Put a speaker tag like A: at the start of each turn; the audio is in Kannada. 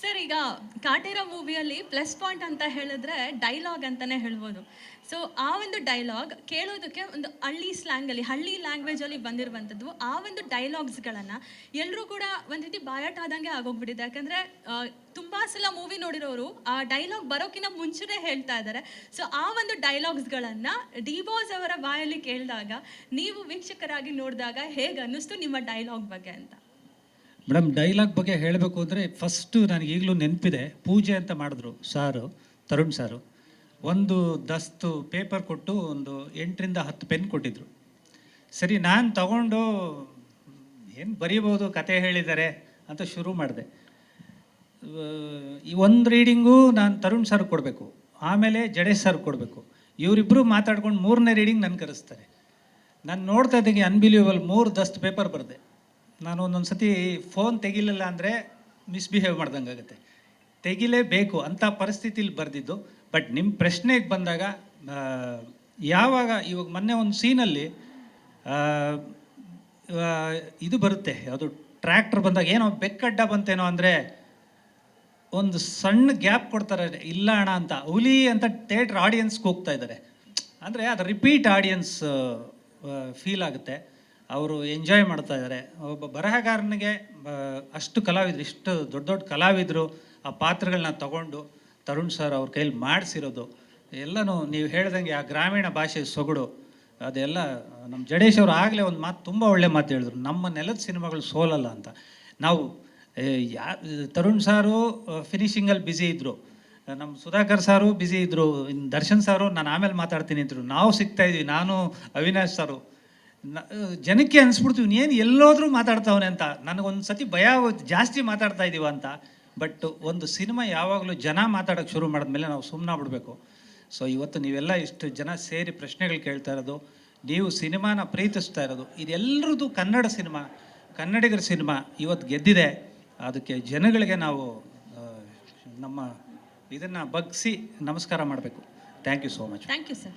A: ಸರ್, ಈಗ ಕಾಟೇರ ಮೂವಿಯಲ್ಲಿ ಪ್ಲಸ್ ಪಾಯಿಂಟ್ ಅಂತ ಹೇಳಿದ್ರೆ ಡೈಲಾಗ್ ಅಂತಾನೆ ಹೇಳ್ಬೋದು. ಸೊ ಆ ಒಂದು ಡೈಲಾಗ್ ಕೇಳೋದಕ್ಕೆ ಒಂದು ಹಳ್ಳಿ ಸ್ಲ್ಯಾಂಗಲ್ಲಿ ಹಳ್ಳಿ ಲ್ಯಾಂಗ್ವೇಜಲ್ಲಿ ಬಂದಿರುವಂಥದ್ದು, ಆ ಒಂದು ಡೈಲಾಗ್ಸ್ಗಳನ್ನು ಎಲ್ಲರೂ ಕೂಡ ಒಂದು ರೀತಿ ಬಾಯಾಟ ಆದಂಗೆ ಆಗೋಗ್ಬಿಟ್ಟಿದೆ. ಯಾಕಂದರೆ ತುಂಬ ಸಲ ಮೂವಿ ನೋಡಿರೋರು ಆ ಡೈಲಾಗ್ ಬರೋಕ್ಕಿಂತ ಮುಂಚೆನೇ ಹೇಳ್ತಾ ಇದ್ದಾರೆ ಸೊ ಆ ಒಂದು ಡೈಲಾಗ್ಸ್ಗಳನ್ನು ಡಿ ಬಾಸ್ ಅವರ ಬಾಯಲ್ಲಿ ಕೇಳಿದಾಗ, ನೀವು ವೀಕ್ಷಕರಾಗಿ ನೋಡಿದಾಗ ಹೇಗೆ ಅನ್ನಿಸ್ತು ನಿಮ್ಮ ಡೈಲಾಗ್ ಬಗ್ಗೆ ಅಂತ?
B: ಮೇಡಮ್ ಡೈಲಾಗ್ ಬಗ್ಗೆ ಹೇಳಬೇಕು ಅಂದರೆ ಫಸ್ಟು ನನಗೆ ಈಗಲೂ ನೆನಪಿದೆ. ಪೂಜೆ ಅಂತ ಮಾಡಿದ್ರು ಸಾರು, ತರುಣ್ ಸಾರು. ಒಂದು ದಸ್ತು ಪೇಪರ್ ಕೊಟ್ಟು ಒಂದು ಎಂಟರಿಂದ ಹತ್ತು ಪೆನ್ ಕೊಟ್ಟಿದ್ರು. ಸರಿ, ನಾನು ತಗೊಂಡು ಏನು ಬರೀಬೋದು ಕತೆ ಹೇಳಿದ್ದಾರೆ ಅಂತ ಶುರು ಮಾಡಿದೆ. ಈ ಒಂದು ರೀಡಿಂಗು ನಾನು ತರುಣ್ ಸರ್ ಕೊಡಬೇಕು. ಆಮೇಲೆ ಜಡೇಶ್ ಸರ್ ಕೊಡಬೇಕು. ಇವರಿಬ್ಬರು ಮಾತಾಡ್ಕೊಂಡು ಮೂರನೇ ರೀಡಿಂಗ್ ನನ್ನ ಕರೆಸ್ತಾರೆ. ನಾನು ನೋಡ್ತಾ ಇದ್ದಂಗೆ ಅನ್ಬಿಲೀವಬಲ್ ಮೂರು ದಸ್ತು ಪೇಪರ್ ಬರೆದೆ. ನಾನು ಒಂದೊಂದು ಸತಿ ಫೋನ್ ತೆಗಿಲಿಲ್ಲ ಅಂದರೆ ಮಿಸ್ಬಿಹೇವ್ ಮಾಡ್ದಂಗೆ ಆಗುತ್ತೆ ತೆಗಿಲೇಬೇಕು ಅಂಥ ಪರಿಸ್ಥಿತಿಲಿ ಬರೆದಿದ್ದು ಬಟ್ ನಿಮ್ಮ ಪ್ರಶ್ನೆಗೆ ಬಂದಾಗ ಯಾವಾಗ, ಇವಾಗ ಮೊನ್ನೆ ಒಂದು ಸೀನಲ್ಲಿ ಇದು ಬರುತ್ತೆ, ಯಾವುದು ಟ್ರ್ಯಾಕ್ಟರ್ ಬಂದಾಗ ಏನೋ ಬೆಕ್ಕಡ್ಡ ಬಂತೇನೋ ಅಂದರೆ, ಒಂದು ಸಣ್ಣ ಗ್ಯಾಪ್ ಕೊಡ್ತಾರೆ, ಇಲ್ಲ ಅಣ್ಣ ಅಂತ, ಹುಲಿ ಅಂತ ಥಿಯೇಟ್ರ್ ಆಡಿಯನ್ಸ್ಗೆ ಹೋಗ್ತಾ ಇದ್ದಾರೆ. ಅಂದರೆ ಅದು ರಿಪೀಟ್ ಆಡಿಯನ್ಸ್ ಫೀಲ್ ಆಗುತ್ತೆ. ಅವರು ಎಂಜಾಯ್ ಮಾಡ್ತಾ ಇದ್ದಾರೆ ಒಬ್ಬ ಬರಹಗಾರನಿಗೆ ಅಷ್ಟು ಕಲಾವಿದರು, ಇಷ್ಟು ದೊಡ್ಡ ದೊಡ್ಡ ಕಲಾವಿದರು ಆ ಪಾತ್ರಗಳನ್ನ ತಗೊಂಡು ತರುಣ್ ಸರ್ ಅವ್ರ ಕೈಲಿ ಮಾಡಿಸಿರೋದು. ಎಲ್ಲನೂ ನೀವು ಹೇಳ್ದಂಗೆ ಆ ಗ್ರಾಮೀಣ ಭಾಷೆ ಸೊಗಡು. ಅದೆಲ್ಲ ನಮ್ಮ ಜಡೇಶ್ ಅವರು ಆಗಲೇ ಒಂದು ಮಾತು ತುಂಬ ಒಳ್ಳೆ ಮಾತು ಹೇಳಿದ್ರು. ನಮ್ಮ ನೆಲದ ಸಿನಿಮಾಗಳು ಸೋಲಲ್ಲ ಅಂತ. ನಾವು ಯಾ, ತರುಣ್ ಸಾರು ಫಿನಿಷಿಂಗಲ್ಲಿ ಬ್ಯುಸಿ ಇದ್ದರು ನಮ್ಮ ಸುಧಾಕರ್ ಸಾರು ಬ್ಯುಸಿ ಇದ್ದರು ಇನ್ನು ದರ್ಶನ್ ಸಾರು, ನಾನು ಆಮೇಲೆ ಮಾತಾಡ್ತೀನಿ ಅಂದರು ನಾವು ಸಿಗ್ತಾ ಇದ್ವಿ. ನಾನು, ಅವಿನಾಶ್ ಸಾರು. ಜನಕ್ಕೆ ಅನಿಸ್ಬಿಡ್ತೀವಿ ಏನು ಎಲ್ಲೋದ್ರೂ ಮಾತಾಡ್ತಾವನೆ ಅಂತ. ನನಗೊಂದು ಸತಿ ಭಯ ಜಾಸ್ತಿ ಮಾತಾಡ್ತಾ ಇದ್ದೀವಿ ಅಂತ. ಬಟ್ ಒಂದು ಸಿನಿಮಾ ಯಾವಾಗಲೂ ಜನ ಮಾತಾಡೋಕ್ಕೆ ಶುರು ಮಾಡಿದ್ಮೇಲೆ ನಾವು ಸುಮ್ಮನೆ ಬಿಡಬೇಕು ಸೊ ಇವತ್ತು ನೀವೆಲ್ಲ ಇಷ್ಟು ಜನ ಸೇರಿ ಪ್ರಶ್ನೆಗಳು ಕೇಳ್ತಾ ಇರೋದು, ನೀವು ಸಿನಿಮಾನ ಪ್ರೀತಿಸ್ತಾ ಇರೋದು ಇದೆಲ್ಲರದ್ದು ಕನ್ನಡ ಸಿನಿಮಾ, ಕನ್ನಡಿಗರ ಸಿನಿಮಾ ಇವತ್ತು ಗೆದ್ದಿದೆ. ಅದಕ್ಕೆ ಜನಗಳಿಗೆ ನಾವು ನಮ್ಮ ಇದನ್ನು ಬಗ್ಸಿ ನಮಸ್ಕಾರ ಮಾಡಬೇಕು. Thank you so much
A: thank you sir